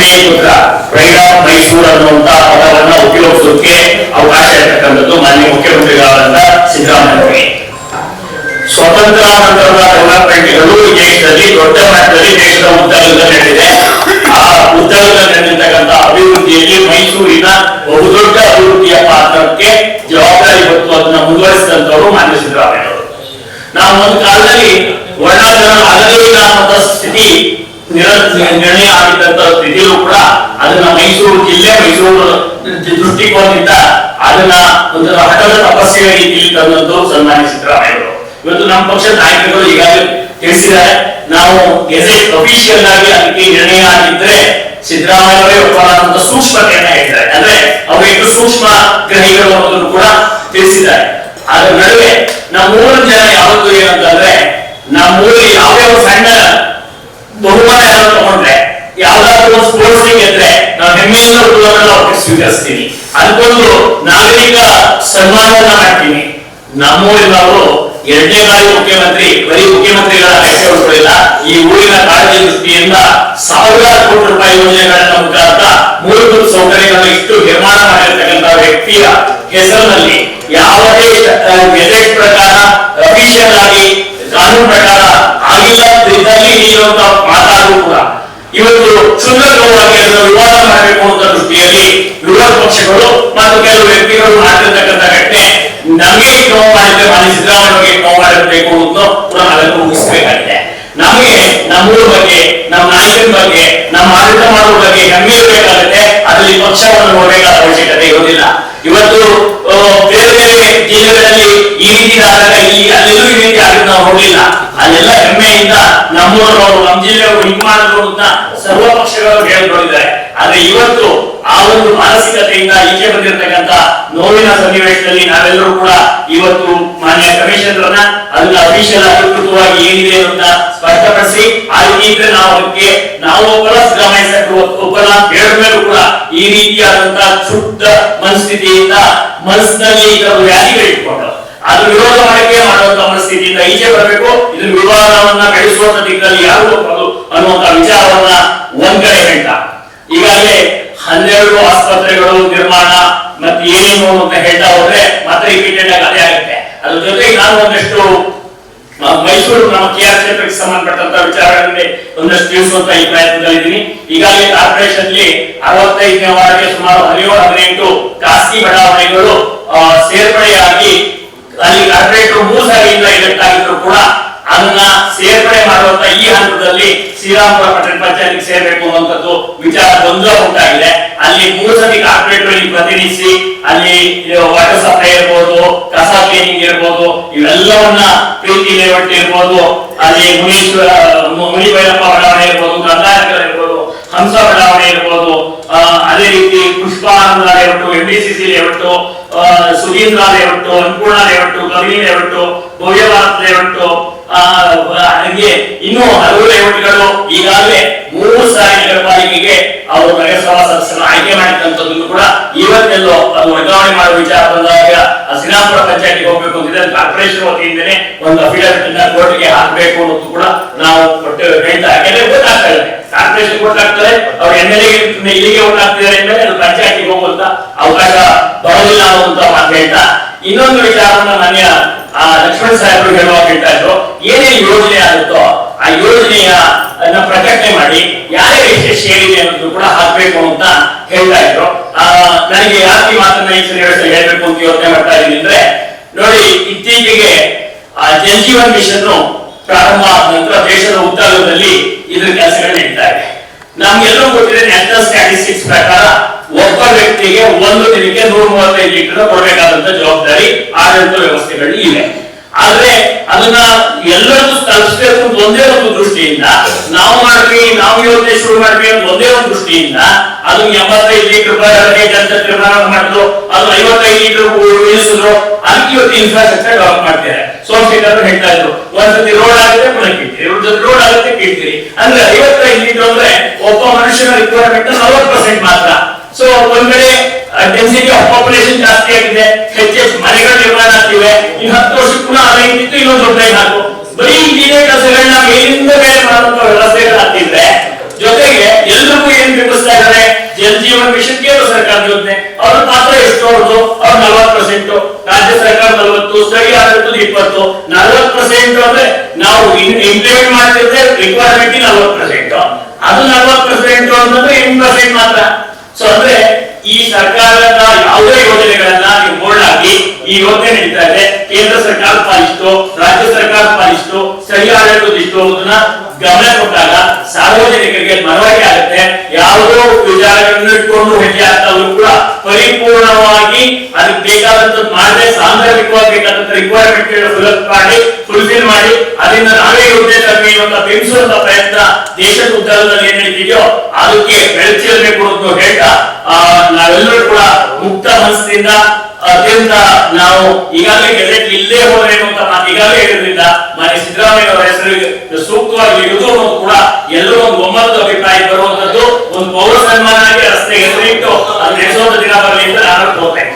ಹೆಮ್ಮೆಯ ಪುತ್ರ pride of Mysuru ಅನ್ನುವಂತ ಪದವನ್ನ ಉಪಯೋಗಿಸೋಕೆ ಅವಕಾಶ ಇರತಕ್ಕಂಥದ್ದು ಮಾನ್ಯ ಮುಖ್ಯಮಂತ್ರಿಗಳಾದಂತ ಸಿದ್ದರಾಮಯ್ಯ ಸ್ವತಂತ್ರ ನಂತರದ ಡೆವಲಪ್ಮೆಂಟ್ಗಳು ದೇಶದಲ್ಲಿ ದೊಡ್ಡ ಮಟ್ಟದಲ್ಲಿ ದೇಶದ ಉದ್ದಗದ ನಡೆದಿದೆ. ಆ ಉದ್ದಗದ ನಡೆದಿರ್ತಕ್ಕಂಥ ಅಭಿವೃದ್ಧಿಯಲ್ಲಿ ಮೈಸೂರಿನ ಬಹುದೊಡ್ಡ ಅಭಿವೃದ್ಧಿಯ ಪಾತ್ರಕ್ಕೆ ಜವಾಬ್ದಾರಿ ಹೊತ್ತು ಅದನ್ನ ಮುಂದುವರಿಸಿದಂತವರು ಮಾನ್ಯ ಸಿದ್ದರಾಮಯ್ಯ ನಾವು ಒಂದು ಕಾಲದಲ್ಲಿ ಇಲ್ಲ ಅನ್ನುವಂಥ ಸ್ಥಿತಿ ನಿರ್ಣಯ ಆಗಿದ್ದಂತ ಸ್ಥಿತಿಯಲ್ಲೂ ಕೂಡ ಅದನ್ನ ಮೈಸೂರು ಜಿಲ್ಲೆ, ಮೈಸೂರು ದೃಷ್ಟಿಕೋನದಿಂದ ಅದನ್ನ ಒಂದು ಹಠದ ತಪಸ್ಸಿನ ರೀತಿಯಲ್ಲಿ ತಂದಂತೂ ಸನ್ಮಾನ್ಯ ಸಿದ್ದರಾಮಯ್ಯ ಅವರು ಇವತ್ತು ನಮ್ಮ ಪಕ್ಷದ ನಾಯಕರು ಈಗಾಗಲೇ ತಿಳಿಸಿದ್ದಾರೆ. ನಾವು ಗೆಜೆಟ್ ಅಫಿಷಿಯಲ್ ಆಗಿ ಅದಕ್ಕೆ ನಿರ್ಣಯ ಆಗಿದ್ರೆ ಸಿದ್ದರಾಮಯ್ಯವರೇ ಒಪ್ಪಲ್ಲ ಅಂತ ಸೂಕ್ಷ್ಮತೆಯನ್ನ ಹೇಳಿದ್ದಾರೆ ಅಂದ್ರೆ ಅವರು ಸೂಕ್ಷ್ಮ ಗ್ರಹಿಗಳು ಅನ್ನೋದನ್ನು ಕೂಡ ತಿಳಿಸಿದ್ದಾರೆ. ಅದರ ನಡುವೆ ನಮ್ಮೂರ ಜನ ಯಾವತ್ತೂ ಏನಂತಂದ್ರೆ ನಮ್ಮೂರಲ್ಲಿ ಯಾವ್ಯಾವ ಸಣ್ಣ ಬಹುಮಾನ ಏನಾದ್ರು ತಗೊಂಡ್ರೆ, ಯಾವ್ದಾದ್ರು ಸ್ಪೋರ್ಟ್ಸ್ ಗೆದ್ರೆ ನಾವು ಹೆಮ್ಮೆಯಿಂದ ಹುಡುಗರನ್ನ ಅವ್ರಿಗೆ ಸ್ವೀಕರಿಸ್ತೀನಿ. ಅದಕ್ಕೊಂದು ನಾಗರಿಕ ಸನ್ಮಾನವನ್ನ ಮಾಡ್ತೀನಿ. ನಮ್ಮೂರಿನವರು ಎರಡನೇ ಬಾರಿ ಮುಖ್ಯಮಂತ್ರಿ, ಬರೀ ಮುಖ್ಯಮಂತ್ರಿಗಳ ಹೆಸರು ಉಳ್ಕೊಳ್ಳಿಲ್ಲ. ಈ ಊರಿನ ಕಾಳಜಿ ದೃಷ್ಟಿಯಿಂದ ಸಾವಿರಾರು ಕೋಟಿ ರೂಪಾಯಿ ಯೋಜನೆಗಳನ್ನ ಮುಖಾಂತರ ಮೂಲಭೂತ ಸೌಕರ್ಯಗಳನ್ನು ಇಷ್ಟು ನಿರ್ಮಾಣ ಮಾಡಿರ್ತಕ್ಕಂಥ ವ್ಯಕ್ತಿಯ ಹೆಸರಿನಲ್ಲಿ ಯಾವುದೇ ಗೆಜೆಟ್ ಪ್ರಕಾರ ಅಫಿಷಿಯಲ್ ಆಗಿ, ಕಾನೂನು ಪ್ರಕಾರ ಇದ್ದಲ್ಲಿ ಮಾತಾಡುವ ಮಾತಾಡೂ ಕೂಡ ಇವತ್ತು ಸುಂದರವಾಗಿ ವಿವಾದ ಮಾಡಬೇಕು ಅಂತ ದೃಷ್ಟಿಯಲ್ಲಿ ವಿರೋಧ ಪಕ್ಷಗಳು ಮತ್ತು ಕೆಲವು ವ್ಯಕ್ತಿಗಳು ಮಾಡಿರ್ತಕ್ಕಂಥ ಘಟನೆ ನಮಗೆ ನೋವು ಮಾಡಿದ್ರೆ ಮಾನ್ಯ ಸಿದ್ದರಾಮಯ್ಯ ನೋವು ಮಾಡಿರಬೇಕು ಅಂತ ಕೂಡ ನಾವೆಲ್ಲ ಮುಗಿಸಬೇಕಾಗಿದೆ ನಮಗೆ ನಮ್ಮೂರ ಬಗ್ಗೆ, ನಮ್ಮ ನಾಯಕನ ಬಗ್ಗೆ, ನಮ್ಮ ಆಡಳಿತ ಮಾಡುವ ಬಗ್ಗೆ ಹೆಮ್ಮೆ ಇರಬೇಕಾಗುತ್ತೆ ಅದರಲ್ಲಿ ಪಕ್ಷವನ್ನು ನೋಡಬೇಕಾದ ಅವಶ್ಯಕತೆ ಇರೋದಿಲ್ಲ. ಇವತ್ತು ಬೇರೆ ಬೇರೆ ಜಿಲ್ಲೆಗಳಲ್ಲಿ ಈ ರೀತಿ ಆದಾಗ ಈ, ಅಲ್ಲೆಲ್ಲೂ ಈ ರೀತಿ ಆಗಿ ನಾವು ಹೋಗಲಿಲ್ಲ ಅಲ್ಲೆಲ್ಲ ಹೆಮ್ಮೆಯಿಂದ ನಮ್ಮೂರವರು, ನಮ್ಮ ಜಿಲ್ಲೆಯವರು ಹಿಂಗ್ ಅಂತ ಸರ್ವ ಪಕ್ಷಗಳು ಹೇಳಿಕೊಂಡಿದ್ದಾರೆ. ಆದ್ರೆ ಇವತ್ತು ಆ ಒಂದು ಮಾನಸಿಕತೆಯಿಂದ ಈಚೆ ಬಂದಿರತಕ್ಕಂತ ನೋವಿನ ಸನ್ನಿವೇಶದಲ್ಲಿ ನಾವೆಲ್ಲರೂ ಕೂಡ ಇವತ್ತು ಮಾನ್ಯ ಕಮಿಷನರ್ನ ಅದನ್ನ ಅಫಿಷಿಯಲ್ ಅಧಿಕೃತವಾಗಿ ಏನಿದೆ ಅಂತ ಸ್ಪಷ್ಟಪಡಿಸಿ, ಆ ರೀತಿ ನಾವು ಅದಕ್ಕೆ ನಾವು ಒಬ್ಬರ ಸಿದ್ದರಾಮಯ್ಯ ಒಬ್ಬರ ಹೇಳಿದ್ಮೇಲೂ ಕೂಡ ಈ ರೀತಿಯಾದಂತಹ ಶುದ್ಧ ಮನಸ್ಥಿತಿಯಿಂದ ಮನಸ್ಸಿನಲ್ಲಿ ಈ ಅದು ವಿರೋಧ ಮಾಡಕ್ಕೆ ಮಾಡುವಂತ ಮನಸ್ಥಿತಿಯಿಂದ ಈಚೆ ಬರಬೇಕು. ಇದನ್ನ ವಿವಾದವನ್ನ ಬೆಳೆಸುವಂತ ದಿಕ್ಕಲ್ಲಿ ಯಾರು ಅನ್ನುವಂತ ವಿಚಾರವನ್ನ ಒಂದ್ ಕಡೆ ಹೇಳ್ತಾ. ಈಗಾಗಲೇ ಹನ್ನೆರಡು ಆಸ್ಪತ್ರೆಗಳು ನಿರ್ಮಾಣ ಮತ್ತೆ ಏನೇನು ಅಂತ ಹೇಳ್ತಾ ಹೋದ್ರೆ ಮತ್ತೆ ಇಮಿಡಿಯೇಟ್ ಆಗಿ ಅದೇ ಆಗುತ್ತೆ. ಅದ್ರ ಜೊತೆಗೆ ನಾನು ಒಂದಷ್ಟು ಮೈಸೂರು ನಮ್ಮ ಕೆ ಆರ್ ಕ್ಷೇತ್ರಕ್ಕೆ ಸಂಬಂಧಪಟ್ಟಂತ ವಿಚಾರಗಳಲ್ಲಿ ಒಂದಷ್ಟು ತಿಳಿಸುವಂತ ಈ ಪ್ರಯತ್ನದಲ್ಲಿದ್ದೀನಿ ಈಗಾಗಲೇ ಕಾರ್ಪೊರೇಷನ್ ಅರವತ್ತೈದನೇ ವಾರ್ಡ್ಗೆ ಸುಮಾರು ಹದಿನೇಳು, ಹದಿನೆಂಟು ಖಾಸಗಿ ಬಡಾವಣೆಗಳು ಆ, ಸೇರ್ಪಡೆಯಾಗಿ ಅಲ್ಲಿ ಕಾರ್ಪೊರೇಟರ್ ಮೂರು ಆಗಿದ್ರು ಕೂಡ ಅದನ್ನ ಸೇರ್ಪಡೆ ಮಾಡುವಂತ ಈ ಹಂತದಲ್ಲಿ ಶ್ರೀರಾಮಪುರ ಪಟ್ಟಣ ಪಂಚಾಯತ್ ಸೇರ್ಬೇಕು ಅನ್ನುವಂಥದ್ದು ವಿಚಾರ ಗೊಂದಲ ಉಂಟಾಗಿದೆ. ಅಲ್ಲಿ ಮೂರು ಸತಿ ಕಾರ್ಪೊರೇಟರ್ ಪ್ರತಿನಿಧಿಸಿ, ಅಲ್ಲಿ ವಾಟರ್ ಸಪ್ಲೈ ಇರ್ಬೋದು, ಕಸ ಕ್ಲೀನಿಂಗ್ ಇರ್ಬೋದು, ಇವೆಲ್ಲವನ್ನ ಪ್ರೀತಿ ಲೇಔಟ್ ಇರ್ಬೋದು, ಅಲ್ಲಿ ಮುನೀಶ್ವರ ಮುನಿ ಭೈರಪ್ಪ ಬಡಾವಣೆ ಇರ್ಬೋದು ಗಂಗಾನಗರ ಇರ್ಬೋದು, ಹಂಸ ಬಡಾವಣೆ ಇರ್ಬೋದು ಅದೇ ರೀತಿ Pushpananda layout M D C C layout Sudheendra layout, Annapoorna layout Kavini layout Bhavya Bharata layout ಹಾಗೆ ಇನ್ನೂ ಹಲವು ಲೇಔಟ್ಗಳು ಈಗಾಗಲೇ ಮೂರು ಸಾರಿ ನಗರ ಪಾಲಿಕೆಗೆ ಅವರು ನಗರಸಭಾ ಸದಸ್ಯರನ್ನು ಆಯ್ಕೆ ಮಾಡಿದಂತದ್ದು ಕೂಡ ಇವತ್ತೆಲ್ಲೋ ಅದು ವರ್ಗಾವಣೆ ಮಾಡುವ ವಿಚಾರ ಬಂದಾಗ ಶ್ರೀರಾಮಪುರ ಪಂಚಾಯತ್ಗೆ ಹೋಗ್ಬೇಕು ಅಂತಿದ್ರೆ ಕಾರ್ಪೊರೇಷನ್ ವತಿಯಿಂದನೇ ಒಂದು ಅಫಿಡವಿಟ್ ಅನ್ನ ಕೋರ್ಟ್ಗೆ ಹಾಕಬೇಕು ಅನ್ನೋದು ಕೂಡ ನಾವು ಕೊಟ್ಟು ಹೇಳ್ತಾ ಯಾಕಂದ್ರೆ ಗೊತ್ತಾಗ್ತಾ ಇದೆ ಕಾರ್ಪೊರೇಷನ್ ಕೊಟ್ಟಾಗ್ತದೆ ಅವ್ರು ಎಂ ಎಲ್ ಇಲ್ಲಿಗೆ ಓಟಾಗ್ತಿದ್ದಾರೆ ಅಂದ್ರೆ ಅದು ಪಂಚಾಯತ್ಗೆ ಹೋಗುವಂತ ಅವಕಾಶ ಬರೋದಿಲ್ಲ ಅನ್ನುವಂತ ಮಾತು ಹೇಳ್ತಾ. ಇನ್ನೊಂದು ಆ, ಲಕ್ಷ್ಮಣ ಸಾಹೇಬರು ಹೇಳುವಾಗ ಏನೇ ಯೋಜನೆ ಆಗುತ್ತೋ ಆ ಯೋಜನೆಯ ಪ್ರಕಟಣೆ ಮಾಡಿ ಯಾರೇ ಎಷ್ಟು ಶೇರ್ ಇದೆ ಅನ್ನೋದು ಕೂಡ ಹಾಕ್ಬೇಕು ಅಂತ ಹೇಳ್ತಾ ಇದ್ರು ನನಗೆ ಯಾಕೆ ಮಾತನ್ನ ಈ ಸನ್ನಿವೇಶದಲ್ಲಿ ಹೇಳ್ಬೇಕು ಅಂತ ಯೋಚನೆ ಮಾಡ್ತಾ ಇದ್ದೀನಿ ಅಂದ್ರೆ, ನೋಡಿ, ಇತ್ತೀಚೆಗೆ, ಆ, ಜನಜೀವನ್ ಮಿಷನ್ ಪ್ರಾರಂಭ ಆದ ನಂತರ ದೇಶದ ಉತ್ತರದಲ್ಲಿ ಇದ್ರ ಕೆಲಸಗಳು ನಡೀತಾ ಇದೆ. ನಮ್ಗೆಲ್ಲರೂ ಗೊತ್ತಿದೆ ನ್ಯಾಷನಲ್ ಸ್ಟ್ಯಾಟಿಸ್ಟಿಕ್ಸ್ ಪ್ರಕಾರ ಒಬ್ಬ ವ್ಯಕ್ತಿಗೆ ಒಂದು ದಿನಕ್ಕೆ ನೂರ ಮೂವತ್ತೈದು ಲೀಟರ್ ಕೊಡಬೇಕಾದಂತ ಜವಾಬ್ದಾರಿ ಆಡಳಿತ ವ್ಯವಸ್ಥೆಗಳಲ್ಲಿ ಇವೆ ಆದ್ರೆ ಅದನ್ನ ಎಲ್ಲರಿಗೂ ತಲುಪಿಸಬೇಕು ಅಂತ ಒಂದೇ ಒಂದು ದೃಷ್ಟಿಯಿಂದ ನಾವು ಮಾಡ್ತೀವಿ, ನಾವು ಯೋಜನೆ ಶುರು ಮಾಡ್ತೀವಿ ಅಂತ ಒಂದೇ ಒಂದು ದೃಷ್ಟಿಯಿಂದ ಅದು ಎಂಬತ್ತೈದು ಲೀಟರ್ ಪ್ರಾರಂಭ ಮಾಡಿದ್ರು, ಅದು ಐವತ್ತೈದು ಲೀಟರ್ ಇಳಿಸಿದ್ರು, ಅದಕ್ಕೆ ಇವತ್ತು ಇನ್ಫ್ರಾಸ್ಟ್ರಕ್ಚರ್ ಡೆವಲಪ್ ಮಾಡ್ತಾರೆ. ಸೋಮಶೇಖರ್ ಹೇಳ್ತಾ ಇದ್ರು ಒಂದ್ಸತಿ ರೋಡ್ ಆಗುತ್ತೆ, ಪುನಃ ಸತಿ ರೋಡ್ ಆಗುತ್ತೆ ಕಿಡ್ತೀರಿ ಅಂದ್ರೆ ಐವತ್ತೈದು ಲೀಟರ್ ಅಂದ್ರೆ ಒಬ್ಬ ಮನುಷ್ಯನ ರಿಕ್ವೈರ್ಮೆಂಟ್ ನಲವತ್ತು ಪರ್ಸೆಂಟ್ ಮಾತ್ರ. ಸೊ ಒಂದ್ ಕಡೆ ಡೆನ್ಸಿಟಿ ಆಫ್ ಪಾಪ್ಯುಲೇಷನ್ ಜಾಸ್ತಿ ಆಗಿದೆ ಹೆಚ್ಚೆಚ್ಚು ಮನೆಗಳು ನಿರ್ಮಾಣ ಆಗ್ತಿವೆ ಇನ್ನು ಹತ್ತು ವರ್ಷಕ್ಕೆ ಪುನಃ ಲೈನ್ ಇತ್ತು ಇನ್ನೊಂದು ದೊಡ್ಡ ಹಾಕು. ಬರೀ ಇಂಜಿನಿಯರ್ ಕೆಲಸಗಳನ್ನ ಮೇಲಿಂದ ಮೇಲೆ ಮಾಡುವಂತ ವ್ಯವಸ್ಥೆಗಳಾಗ್ತಿದ್ರೆ ಜೊತೆಗೆ ಎಲ್ರಿಗೂ ಏನ್ ಬಿಂಬಿಸ್ತಾ ಜೀವನ ಮಿಷನ್, ಕೇಂದ್ರ ಸರ್ಕಾರದ ಯೋಜನೆ. ಅವ್ರ ಪಾತ್ರ ಎಷ್ಟು ಅವ್ರದ್ದು? ಅವ್ರ ನಲವತ್ತು ಪರ್ಸೆಂಟ್ ರಾಜ್ಯ ಸರ್ಕಾರ ನಲವತ್ತು, ಸ್ಥಳೀಯ ಆಡಳಿತದ ಇಪ್ಪತ್ತು. ನಲವತ್ತು ಪರ್ಸೆಂಟ್ ಅಂದ್ರೆ ನಾವು ಇಂಪ್ಲಿಮೆಂಟ್ ಮಾಡ್ತಿದ್ರೆ ರಿಕ್ವೈರ್ಮೆಂಟ್ ನಲವತ್ತು ಪರ್ಸೆಂಟ್ ಅದು ನಲವತ್ತು ಪರ್ಸೆಂಟ್ ಅಂತಂದ್ರೆ ಎಂಟು ಪರ್ಸೆಂಟ್ ಮಾತ್ರ. ಸೊ ಅಂದ್ರೆ ಈ ಸರ್ಕಾರದ ಯಾವುದೇ ಯೋಜನೆಗಳನ್ನ ನೀವು ಬೋರ್ಡ್ ಆಗಿ ಈ ಯೋಜನೆ ನಡೀತಾ ಇದೆ. ಕೇಂದ್ರ ಸರ್ಕಾರ ಪಾಲಿಸ್ತು, ರಾಜ್ಯ ಸರ್ಕಾರ ಪಾಲಿಸ್ತು ಸ್ಥಳೀಯ ಆಡಳಿತ ಇಷ್ಟು ಅನ್ನೋದನ್ನ ಗಮನ ಕೊಟ್ಟಾಗ ಸಾರ್ವಜನಿಕರಿಗೆ ಮನವರಿಕೆ ಆಗುತ್ತೆ. ಯಾವುದೋ ವಿಚಾರಗಳನ್ನು ಇಟ್ಕೊಂಡು ಹೆಜ್ಜೆ ಆಗ್ತಾದ್ರು ಕೂಡ ಪರಿಪೂರ್ಣವಾಗಿ ಅದಕ್ಕೆ ಬೇಕಾದಂತದ್ದು ಮಾಡದೆ ಸಾಂದರ್ಭಿಕವಾಗಿ ಬೇಕಾದಂತ ರಿಕ್ವೈರ್ಮೆಂಟ್ ಫುಲ್ ಮಾಡಿ ಫುಲ್ಫಿಲ್ ಮಾಡಿ ಅದರಿಂದ ನಾವೇ ಹುದ್ದೆ ಅಂತ ಬಿಂಬಿಸುವಂತ ಪ್ರಯತ್ನ ದೇಶದ ಉದ್ದಾರದಲ್ಲಿ ಏನ್ ನಡೀತಿದೆಯೋ ಅದಕ್ಕೆ ಬೆಳಚಿರಬೇಕು ಅಂತ ಹೇಳ್ತಾ ಆ, ನಾವೆಲ್ಲರೂ ಕೂಡ ಮುಕ್ತ ಮನಸ್ಸಿನಿಂದ ಅತ್ಯಂತ ನಾವು ಈಗಾಗಲೇ ಗೆಜೆಟ್ ಇಲ್ಲೇ ಹೋದ್ರೇನು ಅಂತ ನಾನು ಈಗಾಗಲೇ ಹೇಳಿದ್ರಿಂದ ಮಾನ್ಯ ಸಿದ್ದರಾಮಯ್ಯ ಅವರ ಹೆಸರಿಗೆ ಸೂಕ್ತವಾಗಿ ಇರುವುದು ಅನ್ನೋದು ಕೂಡ ಎಲ್ಲರೂ ಒಂದು ಒಮ್ಮತದ ಅಭಿಪ್ರಾಯ ಬರುವಂತದ್ದು. ಒಂದು ಪೌರ ಸನ್ಮಾನ ಆಗಿ ರಸ್ತೆಗೆ ಹೆಸರಿಟ್ಟು ಅದು ದಿನ ಬರಲಿ ಅಂತ ನಾನು ಕೋರ್ತೇನೆ